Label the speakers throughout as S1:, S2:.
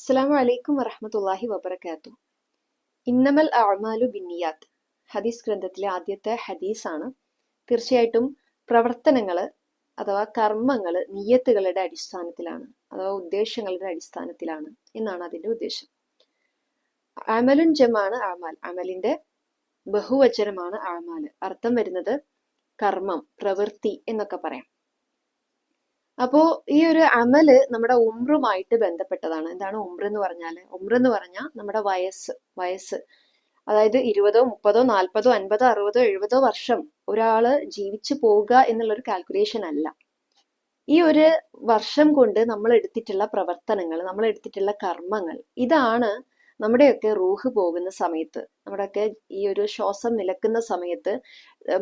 S1: അസ്സലാമു അലൈക്കും വറഹ്മത്തുള്ളാഹി വബർക്കാത്തു ഇന്നമൽ അഅമാലു ബിന്നിയാത്ത്. ഹദീസ് ഗ്രന്ഥത്തിലെ ആദ്യത്തെ ഹദീസാണ്. തീർച്ചയായിട്ടും പ്രവർത്തനങ്ങൾ അഥവാ കർമ്മങ്ങൾ നിയ്യത്തുകളുടെ അടിസ്ഥാനത്തിലാണ്. അഥവാ ഉദ്ദേശങ്ങളുടെ അടിസ്ഥാനത്തിലാണ് എന്നാണ് അതിന്റെ ഉദ്ദേശം. അമലുൻ ജമാണ് അമാൽ അമലിന്റെ ബഹുവചനമാണ് അമാൽ അർത്ഥം വരുന്നത് കർമ്മം പ്രവൃത്തി എന്നൊക്കെ പറയാം. അപ്പോ ഈ ഒരു അമൽ നമ്മുടെ ഉമ്രുമായിട്ട് ബന്ധപ്പെട്ടതാണ്. എന്താണ് ഉമ്ര എന്ന് പറഞ്ഞാൽ ഉമ്ര എന്ന് പറഞ്ഞാൽ നമ്മുടെ വയസ്സ് വയസ്സ്. അതായത് ഇരുപതോ മുപ്പതോ നാൽപ്പതോ അൻപതോ അറുപതോ എഴുപതോ വർഷം ഒരാൾ ജീവിച്ചു പോവുക എന്നുള്ള ഒരു കാൽക്കുലേഷൻ അല്ല. ഈ ഒരു വർഷം കൊണ്ട് നമ്മൾ എടുത്തിട്ടുള്ള പ്രവർത്തനങ്ങൾ നമ്മൾ എടുത്തിട്ടുള്ള കർമ്മങ്ങൾ ഇതാണ് നമ്മുടെയൊക്കെ റൂഹ് പോകുന്ന സമയത്ത് നമ്മുടെയൊക്കെ ഈ ഒരു ശ്വാസം നിലക്കുന്ന സമയത്ത്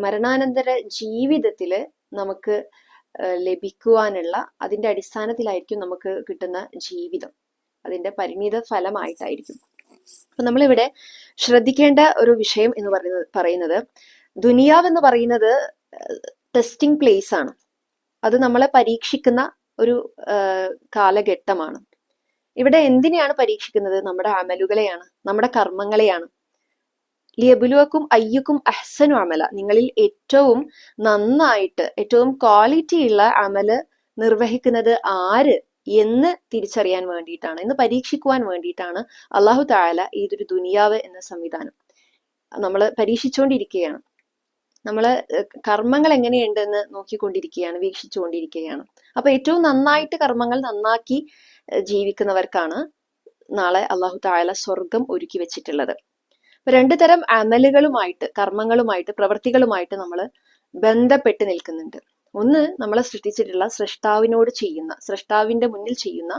S1: മരണാനന്തര ജീവിതത്തിൽ നമുക്ക് ലഭിക്കുവാനുള്ള അതിന്റെ അടിസ്ഥാനത്തിലായിരിക്കും നമുക്ക് കിട്ടുന്ന ജീവിതം. അതിന്റെ പരിണിത ഫലമായിട്ടായിരിക്കും. അപ്പൊ നമ്മളിവിടെ ശ്രദ്ധിക്കേണ്ട ഒരു വിഷയം എന്ന് പറയുന്നത് പറയുന്നത് ദുനിയാവ് എന്ന് പറയുന്നത് ടെസ്റ്റിംഗ് പ്ലേസ് ആണ്. അത് നമ്മളെ പരീക്ഷിക്കുന്ന ഒരു കാലഘട്ടമാണ്. ഇവിടെ എന്തിനെയാണ് പരീക്ഷിക്കുന്നത്? നമ്മുടെ അമലുകളെയാണ് നമ്മുടെ കർമ്മങ്ങളെയാണ്. ലിയബുലുവക്കും അയ്യക്കും അഹ്സനു അമല. നിങ്ങളിൽ ഏറ്റവും നന്നായിട്ട് ഏറ്റവും ക്വാളിറ്റി ഉള്ള അമൽ നിർവഹിക്കുന്നത് ആര് എന്ന് തിരിച്ചറിയാൻ വേണ്ടിയിട്ടാണ് എന്ന് പരീക്ഷിക്കുവാൻ വേണ്ടിയിട്ടാണ് അള്ളാഹു താല ഇതൊരു ദുനിയാവ് എന്ന സംവിധാനം. നമ്മൾ പരീക്ഷിച്ചുകൊണ്ടിരിക്കുകയാണ് നമ്മൾ കർമ്മങ്ങൾ എങ്ങനെയുണ്ടെന്ന് നോക്കിക്കൊണ്ടിരിക്കുകയാണ് വീക്ഷിച്ചുകൊണ്ടിരിക്കുകയാണ്. അപ്പൊ ഏറ്റവും നന്നായിട്ട് കർമ്മങ്ങൾ നന്നാക്കി ജീവിക്കുന്നവർക്കാണ് നാളെ അള്ളാഹു താല സ്വർഗം ഒരുക്കി വെച്ചിട്ടുള്ളത്. രണ്ടു തരം അമലുകളുമായിട്ട് കർമ്മങ്ങളുമായിട്ട് പ്രവൃത്തികളുമായിട്ട് നമ്മൾ ബന്ധപ്പെട്ട് നിൽക്കുന്നുണ്ട്. ഒന്ന് നമ്മളെ സൃഷ്ടിച്ചിട്ടുള്ള സൃഷ്ടാവിനോട് ചെയ്യുന്ന സൃഷ്ടാവിന്റെ മുന്നിൽ ചെയ്യുന്ന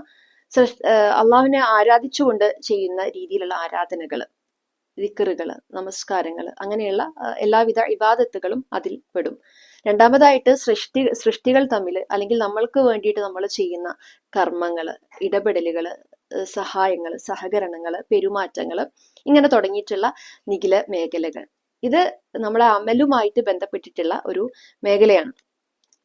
S1: അള്ളാഹുവിനെ ആരാധിച്ചുകൊണ്ട് ചെയ്യുന്ന രീതിയിലുള്ള ആരാധനകൾ ദിക്കറുകൾ നമസ്കാരങ്ങൾ അങ്ങനെയുള്ള എല്ലാവിധ ഇബാദത്തുകളും അതിൽ പെടും. രണ്ടാമതായിട്ട് സൃഷ്ടി സൃഷ്ടികൾ തമ്മിൽ അല്ലെങ്കിൽ നമ്മൾക്ക് വേണ്ടിയിട്ട് നമ്മൾ ചെയ്യുന്ന കർമ്മങ്ങൾ ഇടപെടലുകൾ സഹായങ്ങൾ സഹകരണങ്ങൾ പെരുമാറ്റങ്ങൾ ഇങ്ങനെ തുടങ്ങിയിട്ടുള്ള നിഖില മേഖലകൾ. ഇത് നമ്മളെ അമലുമായിട്ട് ബന്ധപ്പെട്ടിട്ടുള്ള ഒരു മേഖലയാണ്.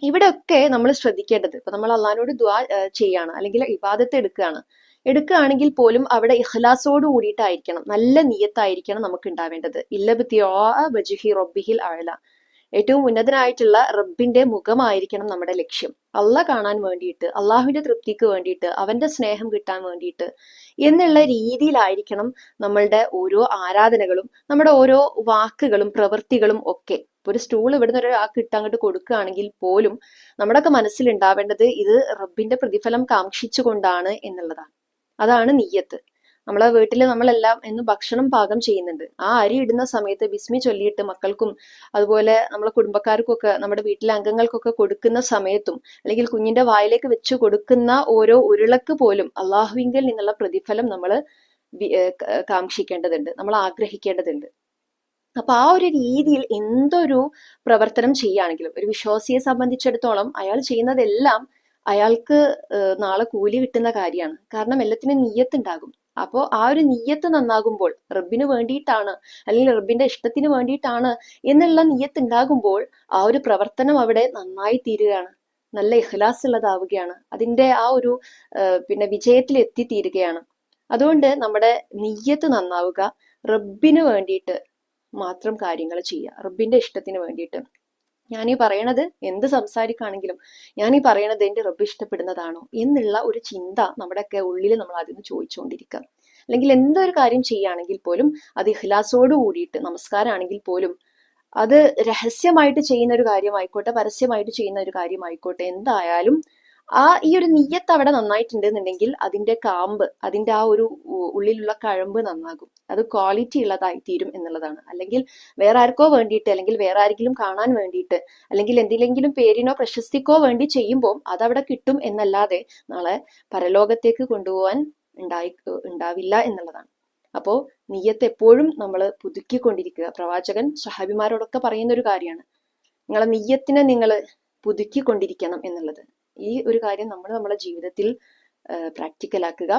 S1: ഇവിടെയൊക്കെ നമ്മൾ ശ്രദ്ധിക്കേണ്ടത് ഇപ്പൊ നമ്മൾ അള്ളഹാനോട് ദ്വാ ചെയ്യാണ് അല്ലെങ്കിൽ ഇബാദത്ത് എടുക്കുകയാണ്. എടുക്കുകയാണെങ്കിൽ പോലും അവിടെ ഇഖ്ലാസോട് കൂടിയിട്ടായിരിക്കണം നല്ല നീയത്തായിരിക്കണം നമുക്ക് ഉണ്ടാവേണ്ടത്. ഇല്ലബിത്തിയോഹി റബ്ബിഹിൽ അഴല ഏറ്റവും ഉന്നതനായിട്ടുള്ള റബ്ബിന്റെ മുഖമായിരിക്കണം നമ്മുടെ ലക്ഷ്യം. അള്ള കാണാൻ വേണ്ടിയിട്ട് അള്ളാഹുവിന്റെ തൃപ്തിക്ക് വേണ്ടിയിട്ട് അവന്റെ സ്നേഹം കിട്ടാൻ വേണ്ടിയിട്ട് എന്നുള്ള രീതിയിലായിരിക്കണം നമ്മളുടെ ഓരോ ആരാധനകളും നമ്മുടെ ഓരോ വാക്കുകളും പ്രവൃത്തികളും ഒക്കെ. ഒരു സ്റ്റൂൾ ഇവിടുന്ന് ഒരാൾക്ക് ഇട്ട് അങ്ങോട്ട് കൊടുക്കുകയാണെങ്കിൽ പോലും നമ്മുടെയൊക്കെ മനസ്സിലുണ്ടാവേണ്ടത് ഇത് റബ്ബിന്റെ പ്രതിഫലം കാക്ഷിച്ചുകൊണ്ടാണ് എന്നുള്ളതാണ്. അതാണ് നീയത്ത് നമ്മളെ വീട്ടിൽ നമ്മളെല്ലാം എന്ന് ഭക്ഷണം പാകം ചെയ്യുന്നുണ്ട്. ആ അരി ഇടുന്ന സമയത്ത് ബിസ്മി ചൊല്ലിയിട്ട് മക്കൾക്കും അതുപോലെ നമ്മളെ കുടുംബക്കാർക്കൊക്കെ നമ്മുടെ വീട്ടിലെ അംഗങ്ങൾക്കൊക്കെ കൊടുക്കുന്ന സമയത്തും അല്ലെങ്കിൽ കുഞ്ഞിന്റെ വായിലേക്ക് വെച്ച് കൊടുക്കുന്ന ഓരോ ഉരുളക്ക് പോലും അള്ളാഹുവിങ്കിൽ നിന്നുള്ള പ്രതിഫലം നമ്മൾ കാക്ഷിക്കേണ്ടതുണ്ട്. നമ്മൾ ആഗ്രഹിക്കേണ്ടതുണ്ട്. അപ്പൊ ആ ഒരു രീതിയിൽ എന്തൊരു പ്രവർത്തനം ചെയ്യുകയാണെങ്കിലും ഒരു വിശ്വാസിയെ സംബന്ധിച്ചിടത്തോളം അയാൾ ചെയ്യുന്നതെല്ലാം അയാൾക്ക് നാളെ കൂലി കിട്ടുന്ന കാര്യമാണ്. കാരണം എല്ലാത്തിനും നീയത്തുണ്ടാകും. അപ്പോൾ ആ ഒരു നീയത്ത് നന്നാകുമ്പോൾ റബ്ബിന് വേണ്ടിയിട്ടാണ് അല്ലെങ്കിൽ റബ്ബിന്റെ ഇഷ്ടത്തിന് വേണ്ടിയിട്ടാണ് എന്നുള്ള നീയത്ത് ഉണ്ടാകുമ്പോൾ ആ ഒരു പ്രവർത്തനം അവിടെ നന്നായി തീരുകയാണ്. നല്ല ഇഹ്ലാസ് ഉള്ളതാവുകയാണ്. അതിന്റെ ആ ഒരു പിന്നെ വിജയത്തിൽ എത്തിത്തീരുകയാണ് അതുകൊണ്ട് നമ്മുടെ നീയത്ത് നന്നാവുക റബ്ബിന് വേണ്ടിയിട്ട് മാത്രം കാര്യങ്ങൾ ചെയ്യുക റബ്ബിന്റെ ഇഷ്ടത്തിന് വേണ്ടിയിട്ട്. ഞാൻ ഈ പറയണത് എന്ത് സംസാരിക്കുകയാണെങ്കിലും ഞാൻ ഈ പറയണത് എന്റെ റബ്ബ് ഇഷ്ടപ്പെടുന്നതാണോ എന്നുള്ള ഒരു ചിന്ത നമ്മുടെയൊക്കെ ഉള്ളിൽ നമ്മൾ ആദ്യം ചോദിച്ചുകൊണ്ടിരിക്കുക. അല്ലെങ്കിൽ എന്തൊരു കാര്യം ചെയ്യുകയാണെങ്കിൽ പോലും അത് ഇഹ്ലാസോട് കൂടിയിട്ട് നമസ്കാരമാണെങ്കിൽ പോലും അത് രഹസ്യമായിട്ട് ചെയ്യുന്ന ഒരു കാര്യമായിക്കോട്ടെ പരസ്യമായിട്ട് ചെയ്യുന്ന ഒരു കാര്യമായിക്കോട്ടെ എന്തായാലും ആ ഈ ഒരു നീയത്ത് അവിടെ നന്നായിട്ടുണ്ടെന്നുണ്ടെങ്കിൽ അതിന്റെ കാമ്പ് അതിന്റെ ആ ഒരു ഉള്ളിലുള്ള കഴമ്പ് നന്നാകും. അത് ക്വാളിറ്റി ഉള്ളതായി തീരും എന്നുള്ളതാണ്. അല്ലെങ്കിൽ വേറെ ആർക്കോ വേണ്ടിയിട്ട് അല്ലെങ്കിൽ വേറെ ആരെങ്കിലും കാണാൻ വേണ്ടിയിട്ട് അല്ലെങ്കിൽ എന്തിലെങ്കിലും പേരിനോ പ്രശസ്തിക്കോ വേണ്ടി ചെയ്യുമ്പോൾ അതവിടെ കിട്ടും എന്നല്ലാതെ നാളെ പരലോകത്തേക്ക് കൊണ്ടുപോകാൻ ഉണ്ടായി ഉണ്ടാവില്ല എന്നുള്ളതാണ്. അപ്പോ നീയത്ത് എപ്പോഴും നമ്മൾ പുതുക്കിക്കൊണ്ടിരിക്കുക. പ്രവാചകൻ സഹാബിമാരോടൊക്കെ പറയുന്ന ഒരു കാര്യമാണ്. നിങ്ങളെ നീയത്തിനെ നിങ്ങൾ പുതുക്കിക്കൊണ്ടിരിക്കണം എന്നുള്ളത്. ഈ ഒരു കാര്യം നമ്മൾ നമ്മുടെ ജീവിതത്തിൽ പ്രാക്ടിക്കലാക്കുക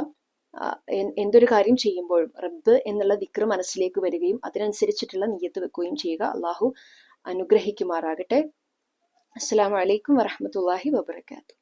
S1: എന്തൊരു കാര്യം ചെയ്യുമ്പോഴും റബ്ബ് എന്നുള്ള ദിക്ർ മനസ്സിലേക്ക് വരികയും അതിനനുസരിച്ചിട്ടുള്ള നീയത്ത് വെക്കുകയും ചെയ്യുക. അള്ളാഹു അനുഗ്രഹിക്കുമാറാകട്ടെ. അസ്സാം വലൈക്കും വറഹമത്തല്ലാഹി വബർക്കാത്തു